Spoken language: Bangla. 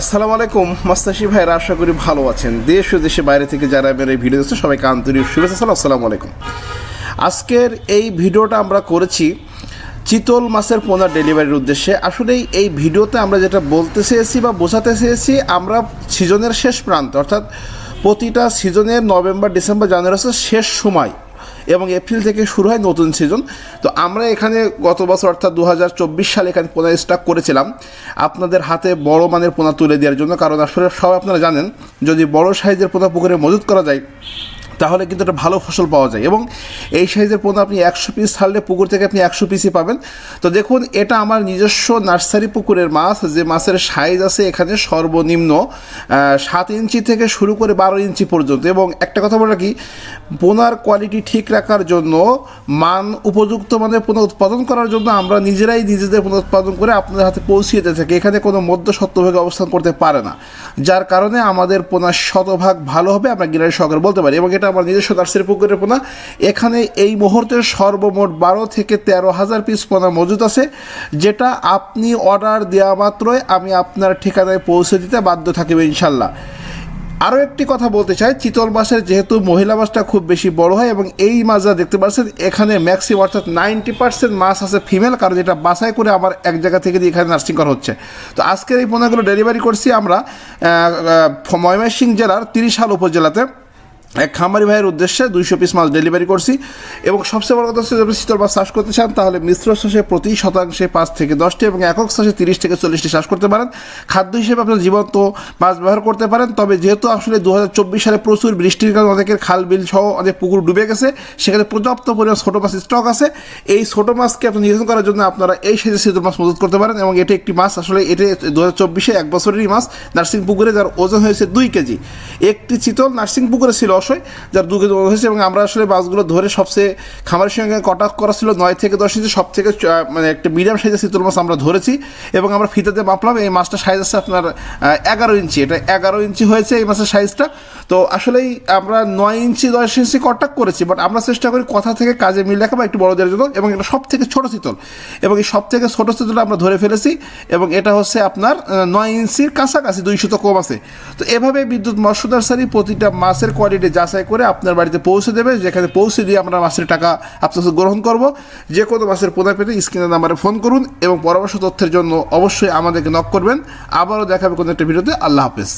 আসসালামু আলাইকুম মাস্তাশি ভাইরা, আশা করি ভালো আছেন। দেশ ও দেশে বাইরে থেকে যারা আমার এই ভিডিও দেখছে সবাইকে আন্তরিক শুভেচ্ছা সালাম আসসালামু আলাইকুম। আজকের এই ভিডিওটা আমরা করেছি চিতল মাছের পোনা ডেলিভারির উদ্দেশ্যে। আসলে এই ভিডিওতে আমরা যেটা বলতে চেয়েছি বা বোঝাতে চেয়েছি, আমরা সিজনের শেষ প্রান্ত, অর্থাৎ প্রতিটা সিজনের নভেম্বর, ডিসেম্বর, জানুয়ারি শেষ সময় এবং এপ্রিল থেকে শুরু হয় নতুন সিজন তো আমরা এখানে গত বছর অর্থাৎ দু হাজার চব্বিশ সালে এখানে পোনা স্টক করেছিলাম। আপনাদের হাতে বড় মানের পোনা তুলে দেওয়ার জন্য, কারণ আসলে সব আপনারা জানেন, যদি বড় সাইজের পোনা পুকুরে মজুত করা যায়, তাহলে কিন্তু একটা ভালো ফসল পাওয়া যায়। এবং এই সাইজের পোনা আপনি একশো পিস ছাড়লে পুকুর থেকে আপনি একশো পিসই পাবেন। তো দেখুন, এটা আমার নিজস্ব নার্সারি পুকুরের মাছ, যে মাছের সাইজ আছে এখানে সর্বনিম্ন সাত ইঞ্চি থেকে শুরু করে বারো ইঞ্চি পর্যন্ত। এবং একটা কথা বলে রাখি, পোনার কোয়ালিটি ঠিক রাখার জন্য, মান উপযুক্ত মানের পোনা উৎপাদন করার জন্য আমরা নিজেরাই নিজেদের পোনা উৎপাদন করে আপনাদের হাতে পৌঁছিয়ে দিতে থাকি। এখানে কোনো মধ্য সত্যভাগে অবস্থান করতে পারে না। যার কারণে আমাদের পোনা শতভাগ ভালো হবে, আমরা গিরারি সহকারে বলতে পারি। এবং এটা আমার নিজস্ব নার্সারি পুকুরের পোনা। এখানে এই মুহূর্তে সর্বমোট বারো থেকে তেরো হাজার পিস পোনা মজুদ আছে, যেটা আপনি অর্ডার দেওয়া মাত্রই আমি আপনার ঠিকানায় পৌঁছে দিতে বাধ্য থাকিব ইনশাল্লাহ। আরও একটি কথা বলতে চাই, চিতল মাছের যেহেতু মহিলা মাছটা খুব বেশি বড় হয় এবং এই মাছ যা দেখতে পাচ্ছেন, এখানে ম্যাক্সিম অর্থাৎ নাইনটি পার্সেন্ট মাছ আছে ফিমেল কারণ যেটা বাসায় করে আমার এক জায়গা থেকে দিয়ে এখানে নার্সিং করা হচ্ছে। তো আজকের এই পোনাগুলো ডেলিভারি করছি আমরা ময়মনসিংহ জেলার তিরিশাল উপজেলাতে। এক খামারি ভাইয়ের উদ্দেশ্যে দুইশো পিস মাছ ডেলিভারি করছি এবং সবচেয়ে বড় কথা হচ্ছে যদি শীতল মাছ চাষ করতে চান, তাহলে মিশ্র চাষে প্রতি শতাংশে পাঁচ থেকে দশটি এবং একক চাষে তিরিশ থেকে চল্লিশটি চাষ করতে পারেন। খাদ্য হিসেবে আপনার জীবন্ত মাছ ব্যবহার করতে পারেন, তবে যেহেতু আসলে দু হাজার চব্বিশ সালে প্রচুর বৃষ্টির কারণে অনেকের খাল, বিল সহ অনেক পুকুর ডুবে গেছে, সেখানে পর্যাপ্ত পরিমাণ ছোটো মাছ স্টক আছে। এই ছোটো মাছকে আপনি নিয়ন্ত্রণ করার জন্য আপনারা এই সাইজে শীতল মাছ মজুত করতে পারেন এবং এটি একটি মাছ, আসলে এটি দু হাজার চব্বিশে এক বছরেরই মাছ, নার্সিং পুকুরে যার ওজন হয়েছে দুই কেজি। একটি চিতল নার্সিং পুকুরে ছিল অবশ্যই, যার দু কেজি হয়েছে এবং আমরা আসলে মাছগুলো ধরে সবচেয়ে খামারের সঙ্গে কটাক্ট করা ছিল নয় থেকে দশ ইঞ্চি সব থেকে মানে একটা মিডিয়াম সাইজের চিতল মাছ আমরা ধরেছি এবং আমরা ফিতাতে মাপলাম। এই মাছটা সাইজ আছে আপনার এগারো ইঞ্চি। এটা এগারো ইঞ্চি হয়েছে এই মাছের সাইজটা তো আসলেই আমরা নয় ইঞ্চি, দশ ইঞ্চি কটাক করেছি বাট আমরা চেষ্টা করি কথা থেকে কাজে মিল রাখা বা একটু বড়দের জন্য এবং এটা সব থেকে ছোটো চিতল এবং এই সব থেকে ছোটো চিতল আমরা ধরে ফেলেছি এবং এটা হচ্ছে আপনার নয় ইঞ্চির কাছাকাছি দুইশো তো কম আছে। তো এভাবে বিদ্যুৎ মৎস্য নার্সারি প্রতিটা মাছের কোয়ালিটি যাচাই করে আপনার বাড়িতে পৌঁছে দেবে, যেখানে পৌঁছে দিয়ে আমরা মাছের টাকা আপনার সাথে গ্রহণ করব। যে কোনো মাছের পোনা পেতে স্ক্রিনের নাম্বারে ফোন করুন এবং পরামর্শ তথ্যের জন্য অবশ্যই আমাদেরকে নক করবেন। আবারও দেখাবে কোনো একটা ভিডিওতে। আল্লাহ হাফেজ।